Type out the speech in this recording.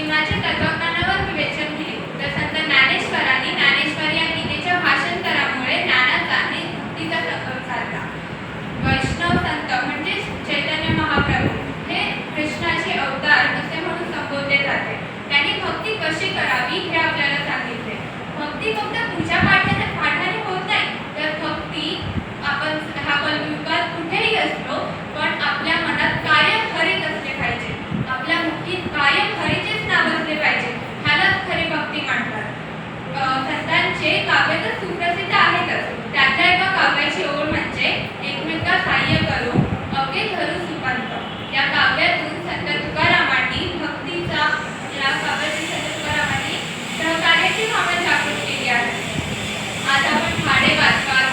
जीवनाचे तत्वज्ञानावर विवेचन केले तर ज्ञानेश्वरांनी ज्ञानेश्वर या गीतेच्या भाषांतरामुळे ज्ञानाचा आणि भक्तीचा प्रकल्प साधला वैष्णव संत छह काव्य